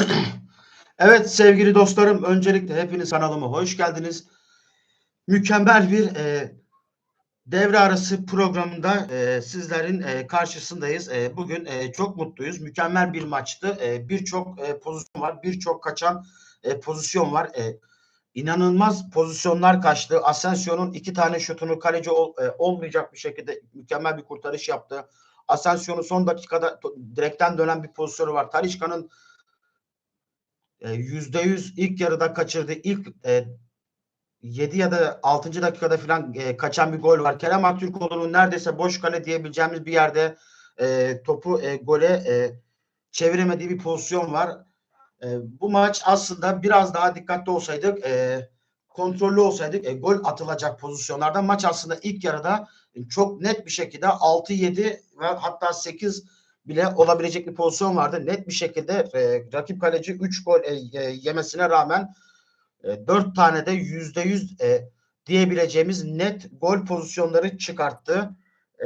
Evet sevgili dostlarım öncelikle hepiniz kanalıma hoş geldiniz. Mükemmel bir e, devre arası programında e, sizlerin e, karşısındayız. E, bugün e, çok mutluyuz. Mükemmel bir maçtı. E, birçok e, pozisyon var. Birçok kaçan e, pozisyon var. E, inanılmaz pozisyonlar kaçtı. Asensio'nun iki tane şutunu kaleci ol, e, olmayacak bir şekilde mükemmel bir kurtarış yaptı. Asensio'nun son dakikada direkten dönen bir pozisyonu var. Talişka'nın yüzde yüz ilk yarıda kaçırdı. İlk e, 7 ya da 6. dakikada falan e, kaçan bir gol var. Kerem Aktürkoğlu'nun neredeyse boş kale diyebileceğimiz bir yerde e, topu e, gole e, çeviremediği bir pozisyon var. E, bu maç aslında biraz daha dikkatli olsaydık, e, kontrollü olsaydık e, gol atılacak pozisyonlarda maç aslında ilk yarıda çok net bir şekilde 6-7 ve hatta 8 bile olabilecek bir pozisyon vardı. Net bir şekilde e, rakip kaleci 3 gol e, e, yemesine rağmen e, 4 tane de yüzde yüz e, diyebileceğimiz net gol pozisyonları çıkarttı.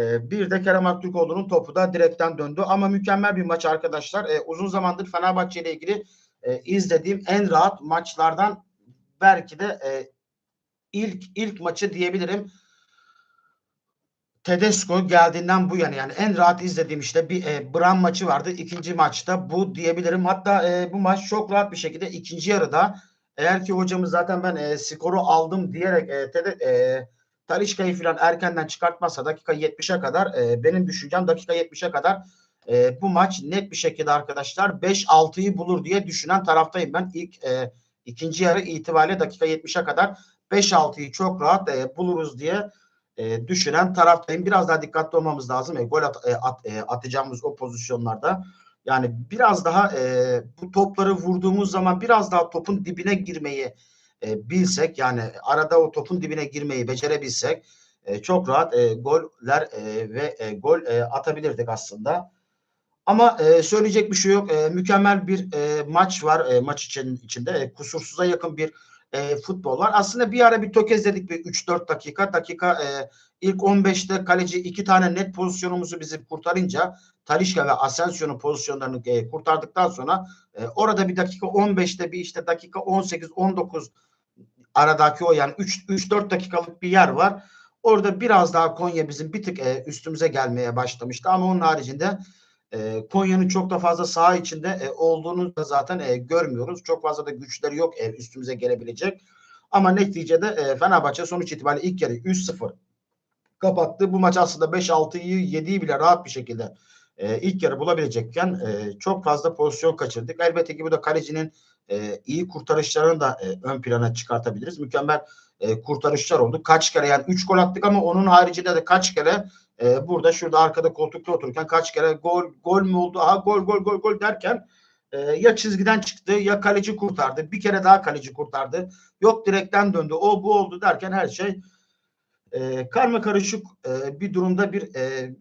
E, bir de Kerem Aktürkoğlu'nun topu da direkten döndü. Ama mükemmel bir maç arkadaşlar. E, uzun zamandır Fenerbahçe ile ilgili e, izlediğim en rahat maçlardan belki de e, ilk ilk maçı diyebilirim. Tedesco geldiğinden bu yana yani en rahat izlediğim işte bir e, Bram maçı vardı. İkinci maçta bu diyebilirim. Hatta e, bu maç çok rahat bir şekilde ikinci yarıda eğer ki hocamız zaten ben e, skoru aldım diyerek e, Tede, e, Talişka'yı falan erkenden çıkartmazsa dakika 70'e kadar e, benim düşüncem dakika 70'e kadar e, bu maç net bir şekilde arkadaşlar 5-6'yı bulur diye düşünen taraftayım ben. ilk e, ikinci yarı itibariyle dakika 70'e kadar 5-6'yı çok rahat e, buluruz diye e, düşünen taraftayım. Biraz daha dikkatli olmamız lazım. E, gol at, e, at, e, atacağımız o pozisyonlarda. Yani biraz daha e, bu topları vurduğumuz zaman biraz daha topun dibine girmeyi e, bilsek yani arada o topun dibine girmeyi becerebilsek e, çok rahat e, goller e, ve e, gol e, atabilirdik aslında. Ama e, söyleyecek bir şey yok. E, mükemmel bir e, maç var e, maç için, içinde. E, kusursuza yakın bir e, futbol var. Aslında bir ara bir tökezledik bir 3-4 dakika. Dakika e, ilk 15'te kaleci iki tane net pozisyonumuzu bizi kurtarınca Talişka ve Asensio'nun pozisyonlarını e, kurtardıktan sonra e, orada bir dakika 15'te bir işte dakika 18-19 aradaki o yani 3-4 dakikalık bir yer var. Orada biraz daha Konya bizim bir tık e, üstümüze gelmeye başlamıştı ama onun haricinde e, Konya'nın çok da fazla saha içinde e, olduğunu da zaten e, görmüyoruz. Çok fazla da güçleri yok e, üstümüze gelebilecek. Ama neticede e, Fenerbahçe sonuç itibariyle ilk yarı 3-0 kapattı. Bu maç aslında 5-6'yı 7'yi bile rahat bir şekilde e, ilk yarı bulabilecekken e, çok fazla pozisyon kaçırdık. Elbette ki bu da kalecinin e, iyi kurtarışlarını da e, ön plana çıkartabiliriz. Mükemmel e, kurtarışlar oldu. Kaç kere yani 3 gol attık ama onun haricinde de kaç kere e, burada şurada arkada koltukta otururken kaç kere gol gol mü oldu? Aha gol gol gol gol derken e, ya çizgiden çıktı ya kaleci kurtardı. Bir kere daha kaleci kurtardı. Yok direkten döndü. O bu oldu derken her şey e, karma karışık e, bir durumda bir e,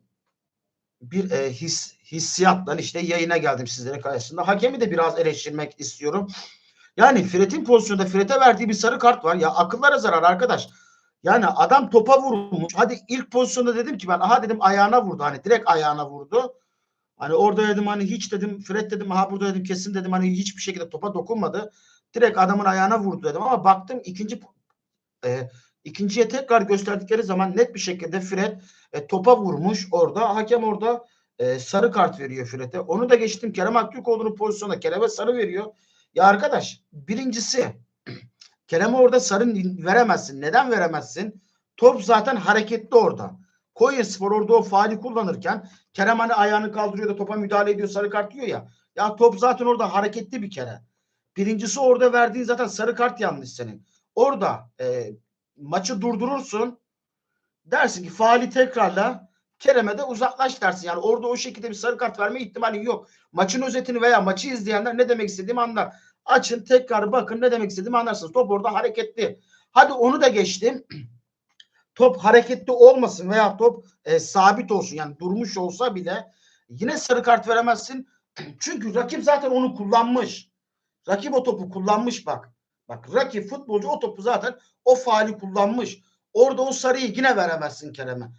bir e, his hissiyatla işte yayına geldim sizlerin karşısında. Hakemi de biraz eleştirmek istiyorum. Yani Fred'in pozisyonda Fred'e verdiği bir sarı kart var. Ya akıllara zarar arkadaş. Yani adam topa vurmuş. Hadi ilk pozisyonda dedim ki ben aha dedim ayağına vurdu. Hani direkt ayağına vurdu. Hani orada dedim hani hiç dedim Fred dedim ha burada dedim kesin dedim hani hiçbir şekilde topa dokunmadı. Direkt adamın ayağına vurdu dedim ama baktım ikinci e, ikinciye tekrar gösterdikleri zaman net bir şekilde Fred e, topa vurmuş orada. Hakem orada e, sarı kart veriyor Fred'e. Onu da geçtim. Kerem Aktürkoğlu'nun pozisyonda Kerem'e sarı veriyor. Ya arkadaş birincisi Kerem'e orada sarı veremezsin. Neden veremezsin? Top zaten hareketli orada. Konya Spor orada o faali kullanırken Kerem hani ayağını kaldırıyor da topa müdahale ediyor sarı kart diyor ya. Ya top zaten orada hareketli bir kere. Birincisi orada verdiğin zaten sarı kart yanlış senin. Orada e, maçı durdurursun. Dersin ki faali tekrarla Kerem'e de uzaklaş dersin. Yani orada o şekilde bir sarı kart verme ihtimali yok. Maçın özetini veya maçı izleyenler ne demek istediğimi anlar. Açın tekrar bakın ne demek istediğimi anlarsınız. Top orada hareketli. Hadi onu da geçtim. top hareketli olmasın veya top e, sabit olsun yani durmuş olsa bile yine sarı kart veremezsin. Çünkü rakip zaten onu kullanmış. Rakip o topu kullanmış bak. Bak rakip futbolcu o topu zaten o faali kullanmış. Orada o sarıyı yine veremezsin Kerem'e.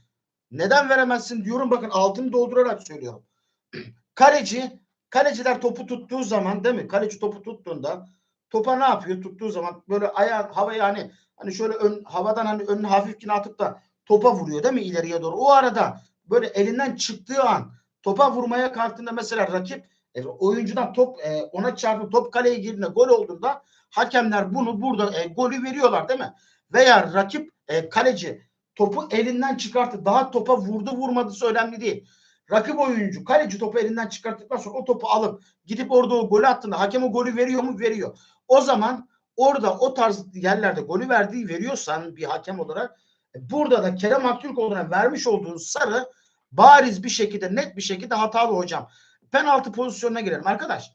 Neden veremezsin diyorum bakın altını doldurarak söylüyorum. Kaleci kaleciler topu tuttuğu zaman değil mi? Kaleci topu tuttuğunda topa ne yapıyor? Tuttuğu zaman böyle ayağı havaya hani hani şöyle ön havadan hani önünü hafifçe atıp da topa vuruyor değil mi ileriye doğru? O arada böyle elinden çıktığı an topa vurmaya kalktığında mesela rakip e, oyuncudan top e, ona çarpıp top kaleye girdiğinde gol olduğunda hakemler bunu burada e, golü veriyorlar değil mi? Veya rakip e, kaleci topu elinden çıkarttı. Daha topa vurdu vurmadısı önemli değil. Rakip oyuncu kaleci topu elinden çıkarttıktan sonra o topu alıp gidip orada o golü attığında hakem o golü veriyor mu? Veriyor. O zaman orada o tarz yerlerde golü verdiği veriyorsan bir hakem olarak e, burada da Kerem Aktürkoğlu'na vermiş olduğun sarı bariz bir şekilde net bir şekilde hatalı hocam. Penaltı pozisyonuna girelim arkadaş.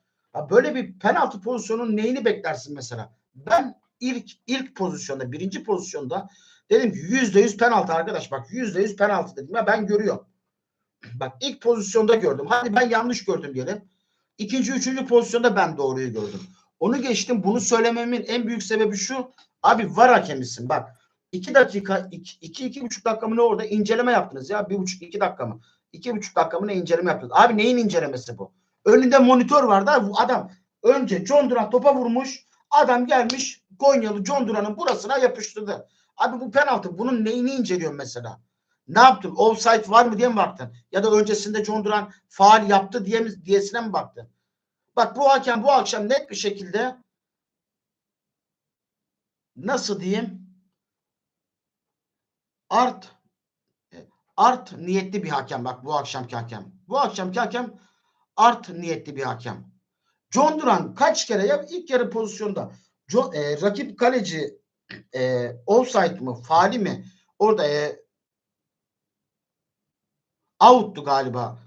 Böyle bir penaltı pozisyonunun neyini beklersin mesela? Ben ilk ilk pozisyonda birinci pozisyonda dedim ki yüzde yüz penaltı arkadaş bak yüzde yüz penaltı dedim ya ben görüyorum. Bak ilk pozisyonda gördüm. Hadi ben yanlış gördüm diyelim. İkinci, üçüncü pozisyonda ben doğruyu gördüm. Onu geçtim. Bunu söylememin en büyük sebebi şu. Abi var hakemisin bak. iki dakika, iki, iki, iki buçuk dakika mı ne orada inceleme yaptınız ya. Bir buçuk, iki dakika mı? İki buçuk dakika mı ne inceleme yaptınız? Abi neyin incelemesi bu? Önünde monitör vardı. Abi, adam önce John Duran topa vurmuş. Adam gelmiş Konyalı John Duran'ın burasına yapıştırdı. Abi bu penaltı. Bunun neyini inceliyorsun mesela? Ne yaptın? Offside var mı diye mi baktın? Ya da öncesinde John Duran faal yaptı diye mi, diyesine mi baktın? Bak bu hakem bu akşam net bir şekilde nasıl diyeyim art art niyetli bir hakem bak bu akşamki hakem. Bu akşamki hakem art niyetli bir hakem. John Duran kaç kere ya ilk yarı pozisyonda John, e, rakip kaleci e, offside mı faali mi orada e, out'tu galiba.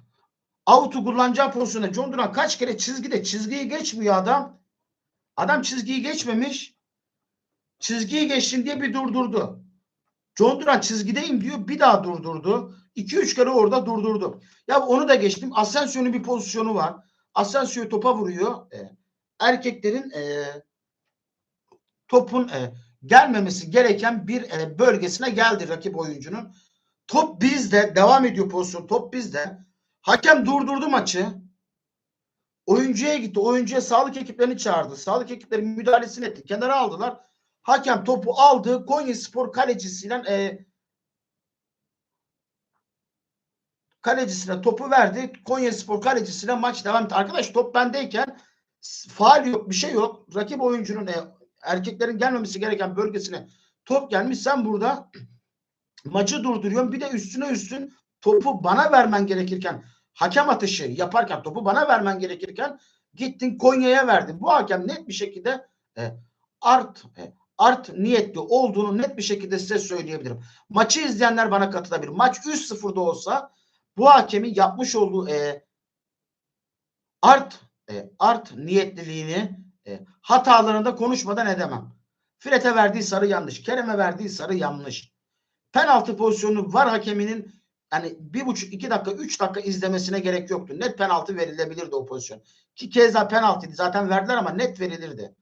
Out'u kullanacağı pozisyonda John Duran kaç kere çizgide çizgiyi geçmiyor adam. Adam çizgiyi geçmemiş. Çizgiyi geçtim diye bir durdurdu. John Duran çizgideyim diyor bir daha durdurdu. 2-3 kere orada durdurdu. Ya onu da geçtim. Asensio'nun bir pozisyonu var. Asensio topa vuruyor. E, erkeklerin e, topun e, gelmemesi gereken bir e, bölgesine geldi rakip oyuncunun. Top bizde. Devam ediyor pozisyon. Top bizde. Hakem durdurdu maçı. Oyuncuya gitti. Oyuncuya sağlık ekiplerini çağırdı. Sağlık ekipleri müdahalesini etti. Kenara aldılar. Hakem topu aldı. Konya Spor kalecisiyle e, kalecisine topu verdi. Konya Spor kalecisine maç devam etti. Arkadaş top bendeyken faal yok bir şey yok. Rakip oyuncunun e, erkeklerin gelmemesi gereken bölgesine top gelmiş. Sen burada maçı durduruyorsun. Bir de üstüne üstün topu bana vermen gerekirken hakem atışı yaparken topu bana vermen gerekirken gittin Konya'ya verdin. Bu hakem net bir şekilde e, art e, art niyetli olduğunu net bir şekilde size söyleyebilirim. Maçı izleyenler bana katılabilir. Maç 3-0'da olsa bu hakemin yapmış olduğu e, art e, art niyetliliğini e, hatalarında konuşmadan edemem. Fred'e verdiği sarı yanlış. Kerem'e verdiği sarı yanlış. Penaltı pozisyonu var hakeminin yani bir buçuk iki dakika üç dakika izlemesine gerek yoktu. Net penaltı verilebilirdi o pozisyon. Ki keza penaltıydı zaten verdiler ama net verilirdi.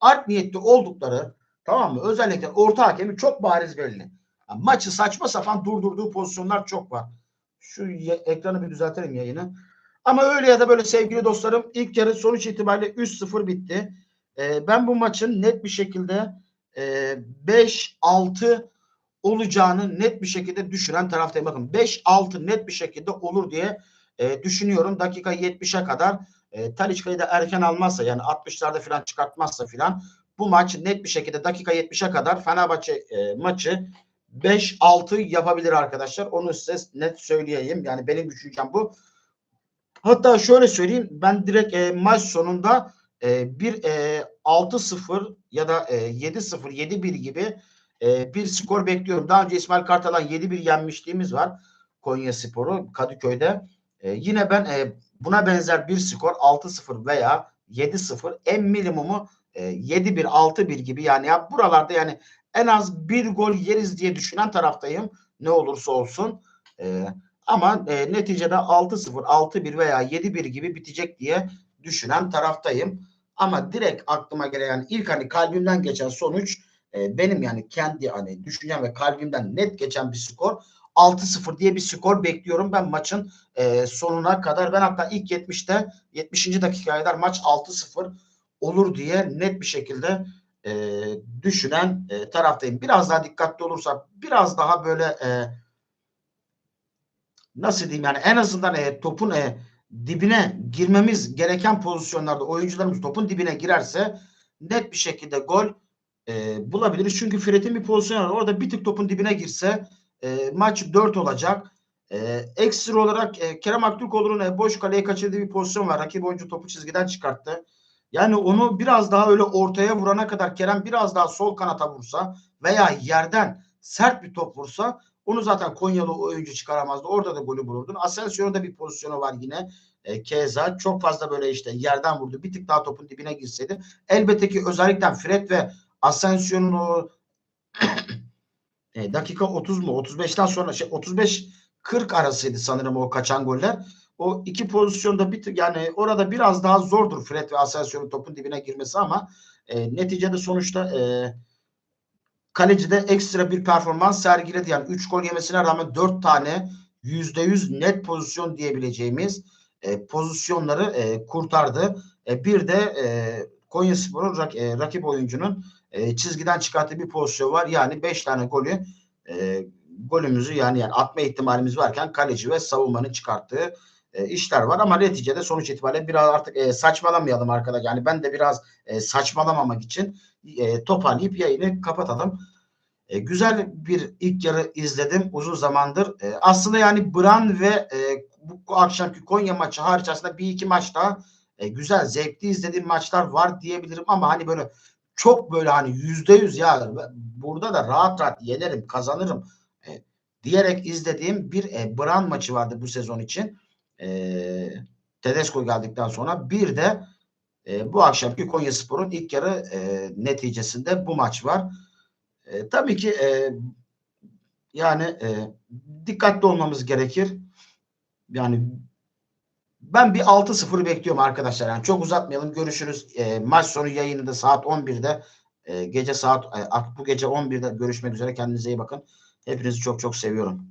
Art niyetli oldukları tamam mı? Özellikle orta hakemi çok bariz belli. Yani maçı saçma sapan durdurduğu pozisyonlar çok var. Şu ekranı bir düzeltelim yayını. Ama öyle ya da böyle sevgili dostlarım ilk yarı sonuç itibariyle 3-0 bitti. Ee, ben bu maçın net bir şekilde e, 5-6 olacağını net bir şekilde düşünen taraftayım. Bakın 5-6 net bir şekilde olur diye e, düşünüyorum. Dakika 70'e kadar e, Taliçka'yı da erken almazsa yani 60'larda falan çıkartmazsa falan bu maç net bir şekilde dakika 70'e kadar Fenerbahçe e, maçı 5-6 yapabilir arkadaşlar. Onu size net söyleyeyim. Yani benim düşüncem bu. Hatta şöyle söyleyeyim. Ben direkt e, maç sonunda e, bir e, 6-0 ya da e, 7-0, 7-1 gibi e, bir skor bekliyorum. Daha önce İsmail Kartalan 7-1 yenmişliğimiz var. Konya Sporu Kadıköy'de. E, yine ben e, buna benzer bir skor 6-0 veya 7-0 en minimumu e, 7-1, 6-1 gibi yani ya buralarda yani en az bir gol yeriz diye düşünen taraftayım. Ne olursa olsun. E, ama e, neticede 6-0, 6-1 veya 7-1 gibi bitecek diye düşünen taraftayım. Ama direkt aklıma gelen ilk hani kalbimden geçen sonuç e, benim yani kendi hani düşüncem ve kalbimden net geçen bir skor 6-0 diye bir skor bekliyorum ben maçın e, sonuna kadar. Ben hatta ilk 70'te 70. dakikaya kadar maç 6-0 olur diye net bir şekilde e, düşünen e, taraftayım. Biraz daha dikkatli olursak biraz daha böyle e, nasıl diyeyim yani en azından e, topun e, dibine girmemiz gereken pozisyonlarda oyuncularımız topun dibine girerse net bir şekilde gol e, bulabiliriz. Çünkü Fred'in bir pozisyonu var. Orada bir tık topun dibine girse e, maç 4 olacak. E, ekstra olarak e, Kerem Aktürkoğlu'nun e, boş kaleye kaçırdığı bir pozisyon var. Rakip oyuncu topu çizgiden çıkarttı. Yani onu biraz daha öyle ortaya vurana kadar Kerem biraz daha sol kanata vursa veya yerden sert bir top vursa onu zaten Konyalı oyuncu çıkaramazdı. Orada da golü bulurdun. Asensio'nun da bir pozisyonu var yine. E, Keza çok fazla böyle işte yerden vurdu. Bir tık daha topun dibine girseydi. Elbette ki özellikle Fred ve Asensio'nun o e, dakika 30 mu 35'ten sonra şey 35 40 arasıydı sanırım o kaçan goller. O iki pozisyonda bir yani orada biraz daha zordur Fred ve Asensio'nun topun dibine girmesi ama e, neticede sonuçta e, kaleci de ekstra bir performans sergiledi. Yani 3 gol yemesine rağmen 4 tane %100 net pozisyon diyebileceğimiz e, pozisyonları e, kurtardı. E, bir de e, Konyaspor'un rak, e, rakip oyuncunun e, çizgiden çıkarttığı bir pozisyon var. Yani 5 tane golü e, golümüzü yani, yani atma ihtimalimiz varken kaleci ve savunmanın çıkarttığı e, işler var ama neticede sonuç itibariyle biraz artık e, saçmalamayalım arkadaşlar. Yani ben de biraz e, saçmalamamak için e, toparlayıp yayını kapatalım. E, güzel bir ilk yarı izledim uzun zamandır. E, aslında yani Bran ve e, bu akşamki Konya maçı hariç aslında bir iki maç daha e, güzel zevkli izlediğim maçlar var diyebilirim ama hani böyle çok böyle hani yüzde yüz ya burada da rahat rahat yenerim kazanırım e, diyerek izlediğim bir e, Bran maçı vardı bu sezon için. E, Tedesco geldikten sonra bir de e, bu akşamki Konya Spor'un ilk yarı e, neticesinde bu maç var. E, tabii ki e, yani e, dikkatli olmamız gerekir. Yani ben bir 6-0 bekliyorum arkadaşlar. Yani çok uzatmayalım. Görüşürüz. E, maç sonu yayını da saat 11'de e, gece saat e, bu gece 11'de görüşmek üzere. Kendinize iyi bakın. Hepinizi çok çok seviyorum.